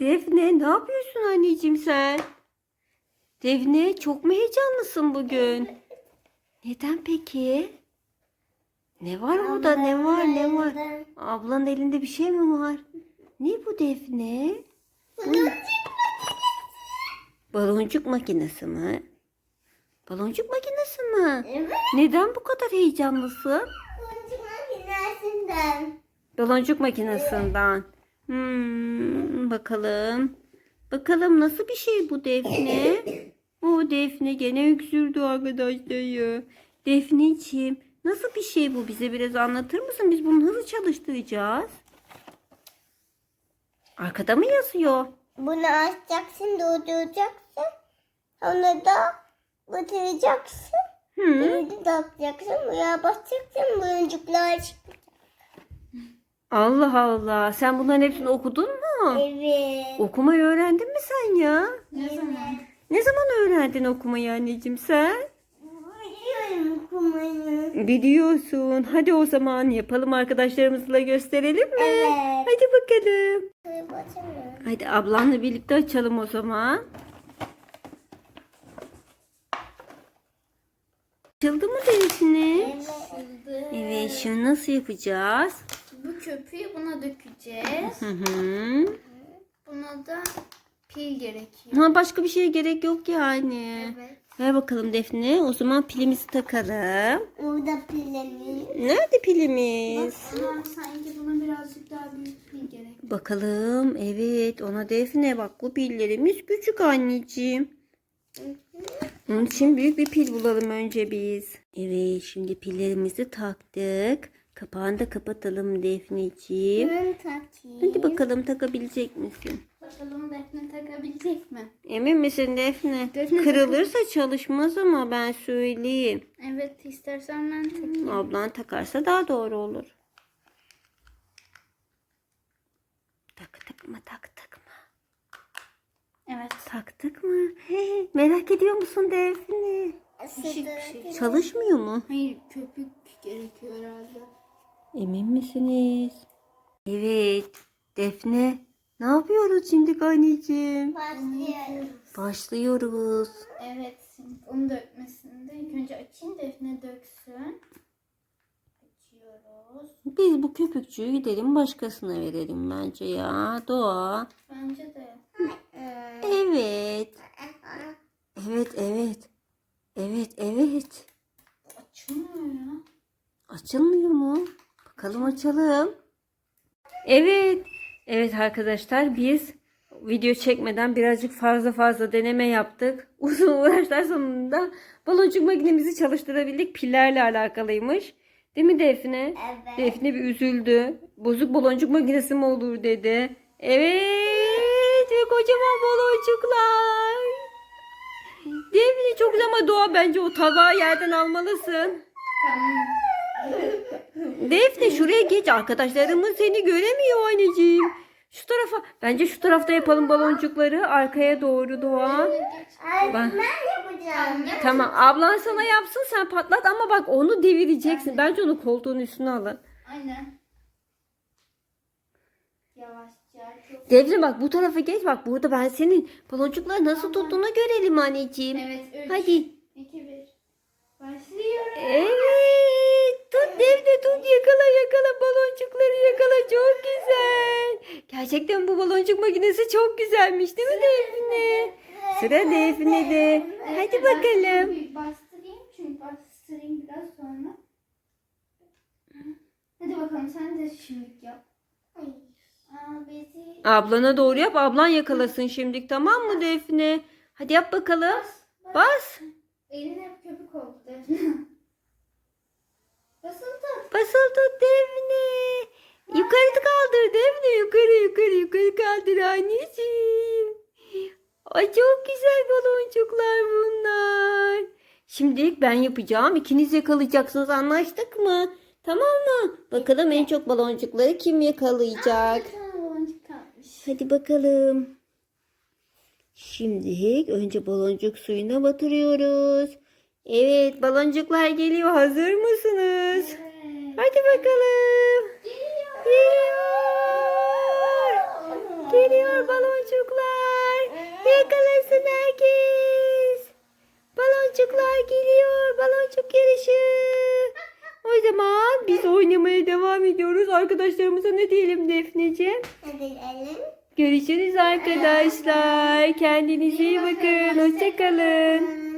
Defne ne yapıyorsun anneciğim sen? Defne çok mu heyecanlısın bugün? Neden peki? Ne var orada ne var ne var? Ablanın elinde bir şey mi var? Ne bu Defne? Bu... Baloncuk makinesi mi? Baloncuk makinesi mi? Evet. Neden bu kadar heyecanlısın? Boncuk makinesinden. Baloncuk makinesinden. Hmm, bakalım. Bakalım nasıl bir şey bu Defne? O Defne gene öksürdü arkadaşlar. Defneciğim nasıl bir şey bu? Bize biraz anlatır mısın? Biz bunu nasıl çalıştıracağız? Arkada mı yazıyor? Bunu açacaksın, durduracaksın. Onu da batıracaksın. Hı. Şimdi takacaksın, buraya basacaksın, boncuklar çıkacak. Allah Allah. Sen bunların hepsini okudun mu? Evet. Okumayı öğrendin mi sen ya? Ne zaman? Ne zaman öğrendin okumayı anneciğim sen? Biliyorum okumayı. Biliyorsun. Hadi o zaman yapalım arkadaşlarımızla gösterelim mi? Evet. Hadi bakalım. Hadi ablanla birlikte açalım o zaman. Açıldı mı derisini? Evet, şimdi nasıl yapacağız? Köpüğü buna dökeceğiz. Hı hı. Buna da pil gerekiyor. Ha, başka bir şeye gerek yok yani. Evet. Ver bakalım Defne. O zaman pilimizi takalım. Burada pilimiz. Nerede pilimiz? Ama sanki buna birazcık daha büyük pil gerek. Bakalım. Evet ona Defne bak bu pillerimiz küçük anneciğim. Onun için büyük bir pil bulalım önce biz. Evet şimdi pillerimizi taktık. Kapağını da kapatalım Defneciğim. Ben takayım. Hadi bakalım takabilecek misin? Bakalım Defne takabilecek mi? Emin misin Defne? Defne Kırılırsa çalışmaz ama ben söyleyeyim. Evet istersen ben takayım. Ablan takarsa daha doğru olur. Taktık mı taktık mı? Evet. Taktık mı? He, merak ediyor musun Defne? Şey. Çalışmıyor mu? Hayır köpük gerekiyor herhalde. Emin misiniz? Evet. Defne. Ne yapıyoruz şimdi anneciğim? Başlayalım. Başlıyoruz. Evet şimdi onu dökmesinde ilk önce açayım Defne döksün. Açıyoruz. Biz bu köpükçüyü gidelim başkasına verelim bence ya. Doğa. Bence de. Evet. Evet evet. Evet evet. Açılmıyor ya. Açılmıyor mu? Bakalım açalım. Evet. Evet arkadaşlar biz video çekmeden birazcık fazla fazla deneme yaptık. Uzun uğraşlar sonunda baloncuk makinemizi çalıştırabildik. Pillerle alakalıymış. Değil mi Defne? Evet. Defne bir üzüldü. Bozuk baloncuk makinesi mi olur dedi. Evet ve kocaman baloncuklar. Defne çok ama Doğa bence o tabağı yerden almalısın. Tamam. Defne şuraya geç. Arkadaşlarımız seni göremiyor anneciğim. Şu tarafa. Bence şu tarafta yapalım baloncukları. Arkaya doğru Doğa. Ay, Ben- ben yapacağım. Tamam ablan sana yapsın sen patlat ama bak onu devireceksin. Bence onu koltuğun üstüne alın. Aynen. Yavaşça. Çok... Bak bu tarafa geç bak burada ben senin baloncukları nasıl tuttuğunu görelim anneciğim. Evet. Üç, Hadi. iki, bir. Başlıyorum. Evet. Tut yakala yakala baloncukları yakala çok güzel. Gerçekten bu baloncuk makinesi çok güzelmiş değil mi Defne? Sıra Defne'de. Hadi bakalım. Bastırayım çünkü bastırayım biraz sonra. Hadi bakalım sen de şimdi yap. Ablana doğru yap ablan yakalasın şimdi tamam mı Defne? Hadi yap bakalım. Bas. Eline hep köpük oldu Defne. Basılı tut. Basıl tut Defne. Yukarı kaldır Defne. Yukarı yukarı yukarı kaldır anneciğim. Ay çok güzel baloncuklar bunlar. Şimdilik ben yapacağım. İkiniz yakalayacaksınız anlaştık mı? Tamam mı? Bakalım en çok baloncukları kim yakalayacak? Hadi bakalım. Şimdi önce baloncuk suyuna batırıyoruz. Evet baloncuklar geliyor. Hazır mısınız? Evet. Hadi bakalım. Geliyor. Geliyor. Geliyor baloncuklar. Yakalasın herkes. Baloncuklar geliyor. Baloncuk yarışı. O zaman biz oynamaya devam ediyoruz. Arkadaşlarımıza ne diyelim Defneciğim? Görüşürüz arkadaşlar. Kendinize iyi bakın. Hoşçakalın.